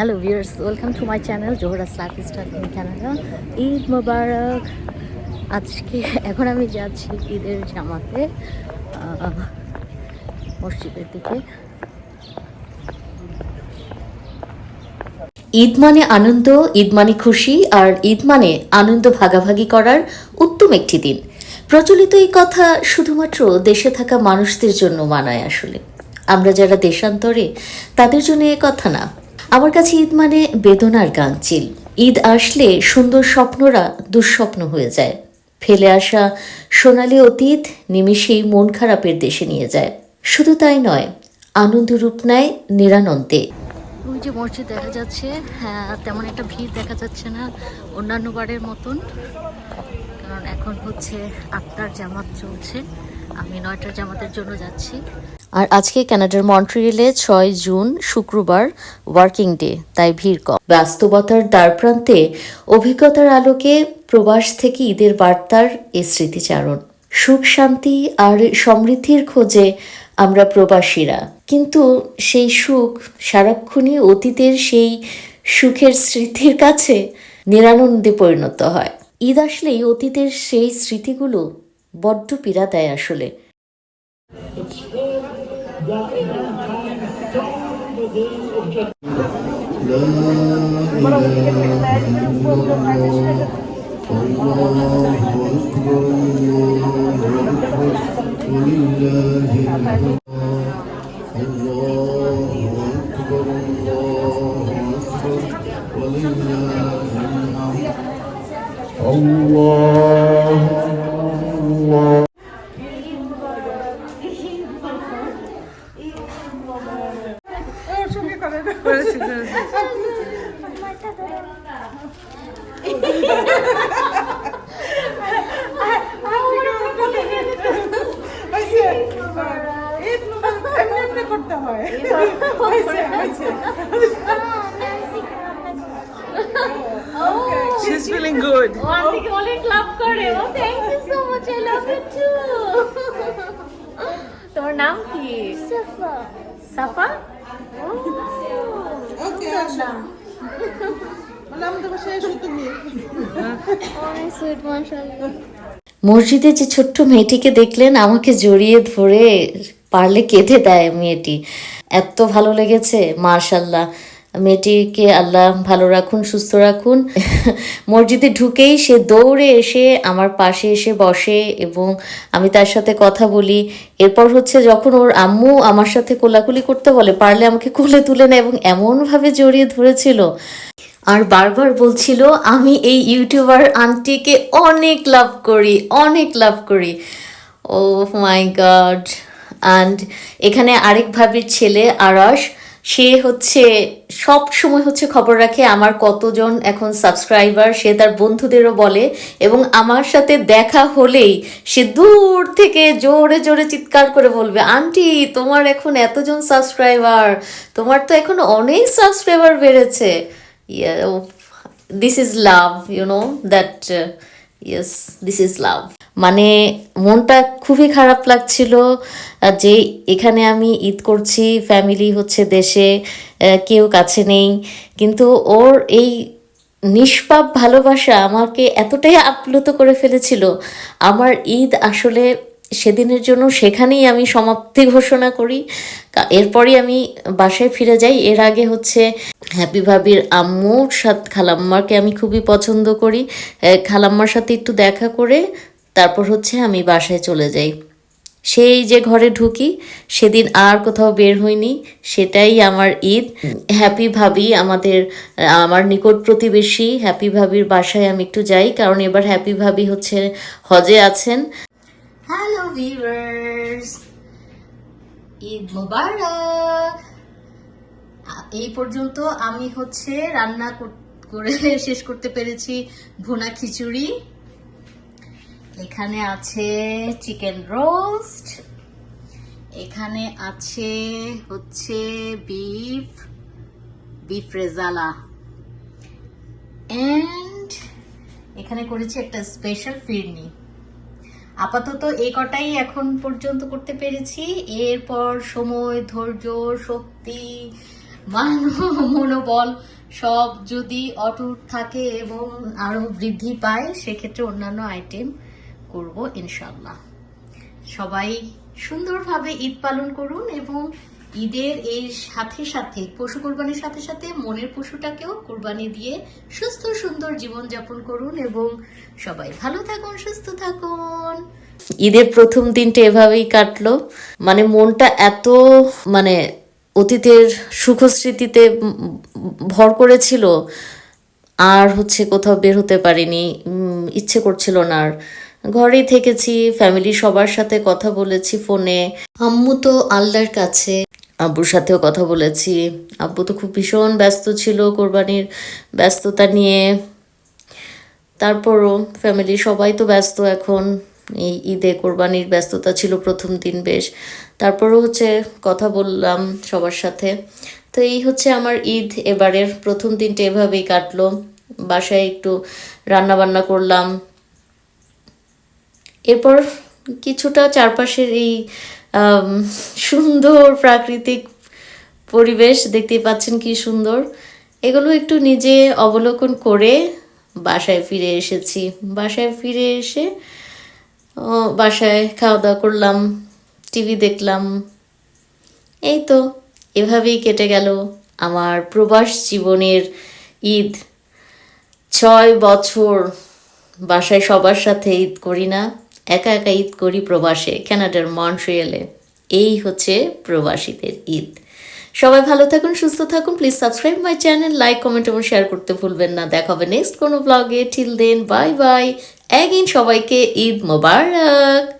Hello viewers welcome to my channel Zohra's lifestyle in Canada Eid Mubarak আজকে, এখন আমি যাচ্ছি ঈদের জামাতে মসজিদের দিকে। ঈদ মানে আনন্দ, ঈদ মানে খুশি, আর ঈদ মানে আনন্দ ভাগাভাগি করার উত্তম একটি দিন। প্রচলিত এই কথা শুধুমাত্র দেশে থাকা মানুষদের জন্য মানায় আসলে। আমরা যারা দেশান্তরে, তাদের জন্য এ কথা না। আমার কাছে ঈদ মানে বেদনার গাংচিল ঈদ আসলে সুন্দর স্বপ্নরা দুঃস্বপ্ন হয়ে যায়। ফেলে আসা সোনালি অতীত নিমিষেই মন খারাপের দেশে নিয়ে যায়। শুধু তাই নয়, আনন্দ রূপ নেয় নিরানন্দে। ওই যে মসজিদ দেখা যাচ্ছে হ্যাঁ তেমন একটা ভিড় দেখা যাচ্ছে না, অন্যান্য বারের মতন। কারণ এখন হচ্ছে আটটার জামাত চলছে। আমি নয়টার জামাতের জন্য যাচ্ছি। আর আজকে কানাডার মন্ট্রিয়েলে ছয় জুন, শুক্রবার, ওয়ার্কিং ডে, তাই ভিড় কম। বাস্তবতার দ্বারপ্রান্তে অভিজ্ঞতার আলোকে প্রবাস থেকে ঈদের বার্তার এ স্মৃতিচারণ। সুখ, শান্তি আর সমৃদ্ধির খোঁজে আমরা প্রবাসীরা। কিন্তু সেই সুখ সারাক্ষণই অতীতের সেই সুখের স্মৃতির কাছে নিরানন্দে পরিণত হয়। ঈদ আসলেই অতীতের সেই স্মৃতিগুলো বড্ড পীড়া দেয় আসলে। Allah করতে হয়। She's feeling good. ও আন্টিকে অনেক লাভ করে ও thank you so much I love you too তোমার নাম কি সাফা সাফা ওকে, আসো। বলে আমাদের বাসায় তুমি। অনেক সুইট মাশাআল্লাহ মসজিদে যে ছোট্ট মেয়েটিকে দেখলেন আমাকে জড়িয়ে ধরে পারলে কেঁদে দেয় মেয়েটি। এত ভালো লেগেছে মার্শাল্লাহ মেয়েটিকে আল্লাহ ভালো রাখুন, সুস্থ রাখুন। মসজিদে ঢুকেই সে দৌড়ে এসে আমার পাশে এসে বসে এবং আমি তার সাথে কথা বলি। এরপর হচ্ছে যখন ওর আম্মু আমার সাথে কোলাকুলি করতে বলে, পারলে আমাকে কোলে তুলে নেয় এবং এমনভাবে জড়িয়ে ধরেছিল আর বারবার বলছিল, আমি এই ইউটিউবার আন্টিকে অনেক লাভ করি, অনেক লাভ করি। ও মাই গড। অ্যান্ড এখানে আরেক ভাবির ছেলে আরস সে হচ্ছে সব সময় হচ্ছে খবর রাখে, আমার কতজন এখন সাবস্ক্রাইবার সে তার বন্ধুদেরও বলে এবং আমার সাথে দেখা হলেই সে দূর থেকে জোরে জোরে চিৎকার করে বলবে, আন্টি, তোমার এখন এতজন সাবস্ক্রাইবার তোমার তো এখন অনেক সাবস্ক্রাইবার বেড়েছে। This is love you know that yes this is love মানে মনটা খুবই খারাপ লাগছিল যে এখানে আমি ঈদ করছি ফ্যামিলি হচ্ছে দেশে কেউ কাছে নেই। কিন্তু ওর এই নিষ্পাপ ভালোবাসা আমাকে এতটাই আপ্লুত করে ফেলেছিল। আমার ঈদ আসলে সেদিনের জন্য সেখানেই আমি সমাপ্তি ঘোষণা করি। এরপরই আমি বাসায় ফিরে যাই। এর আগে হচ্ছে হ্যাপি ভাবির আম্মুর সাথে খালাম্মাকে আমি খুবই পছন্দ করি। খালাম্মার সাথে একটু দেখা করে তারপর হচ্ছে আমি বাসায় চলে যাই। সেই যে ঘরে ঢুকি, সেদিন আর কোথাও বের হইনি, সেটাই আমার ঈদ। হ্যাপি ভাবি আমাদের, আমার নিকট প্রতিবেশী হ্যাপি ভাবির বাসায় আমি একটু যাই, কারণ এবার হ্যাপি ভাবি হচ্ছে হজে আছেন। হ্যালো ঈদ মোবারক! এই পর্যন্ত আমি হচ্ছে রান্না কর- শেষ করতে পেরেছি ভুনা খিচুড়ি। এখানে আছে চিকেন রোস্ট। এখানে আছে হচ্ছে বিফ বিফ রেজালা। এন্ড এখানে করেছি একটা স্পেশাল ফিরনি। আপাতত এই কটাই এখন পর্যন্ত করতে পেরেছি। এরপর সময়, ধৈর্য, শক্তি মনোবল সব যদি অটুট থাকে এবং আরও বৃদ্ধি পায়, সেক্ষেত্রে অন্যান্য আইটেম করব ইনশাল্লাহ সবাই সুন্দরভাবে ঈদ পালন করুন এবং ঈদের এই সাথে সাথে, পশু কোরবানির সাথে সাথে মনের পশুটাকেও কোরবানি দিয়ে সুস্থ, সুন্দর জীবন যাপন করুন এবং সবাই ভালো থাকুন, সুস্থ থাকুন। ঈদের প্রথম দিনটা এভাবেই কাটলো। মানে মনটা এত মানে অতীতের সুখ স্মৃতিতে ভর করেছিল, আর হচ্ছে কোথাও বের হতে পারিনি ইচ্ছে করছিল না আর। ঘরেই থেকেছি ফ্যামিলি সবার সাথে কথা বলেছি ফোনে। আম্মু তো আল্লাহর কাছে। আব্বুর সাথেও কথা বলেছি। আব্বু তো খুব ভীষণ ব্যস্ত ছিল কোরবানির ব্যস্ততা নিয়ে। তারপরও ফ্যামিলি সবাই তো ব্যস্ত এখন। এই ঈদে কোরবানির ব্যস্ততা ছিল প্রথম দিন বেশ। তারপরও হচ্ছে কথা বললাম সবার সাথে। তো এই হচ্ছে আমার ঈদ, এবারের প্রথম দিনটা এভাবেই কাটলো। বাসায় একটু রান্না বান্না করলাম। এরপর কিছুটা চারপাশের এই সুন্দর প্রাকৃতিক পরিবেশ দেখতেই পাচ্ছেন কি সুন্দর। এগুলো একটু নিজে অবলোকন করে বাসায় ফিরে এসেছি। বাসায় ফিরে এসে বাসায় খাওয়া দাওয়া করলাম, টিভি দেখলাম। এই তো, এভাবেই কেটে গেল আমার প্রবাস জীবনের ঈদ। ছয় বছর বাসায় সবার সাথে ঈদ করি না, একা একা ঈদ করি প্রবাসে, কানাডার মন্ট্রিয়েলে। এই হচ্ছে প্রবাসীদের ঈদ। সবাই ভালো থাকুন, সুস্থ থাকুন please subscribe my channel like comment এবং শেয়ার করতে ভুলবেন না। দেখা হবে নেক্সট কোনো ব্লগে টিল দেন বাই বাই একদিন সবাইকে ঈদ মোবারক।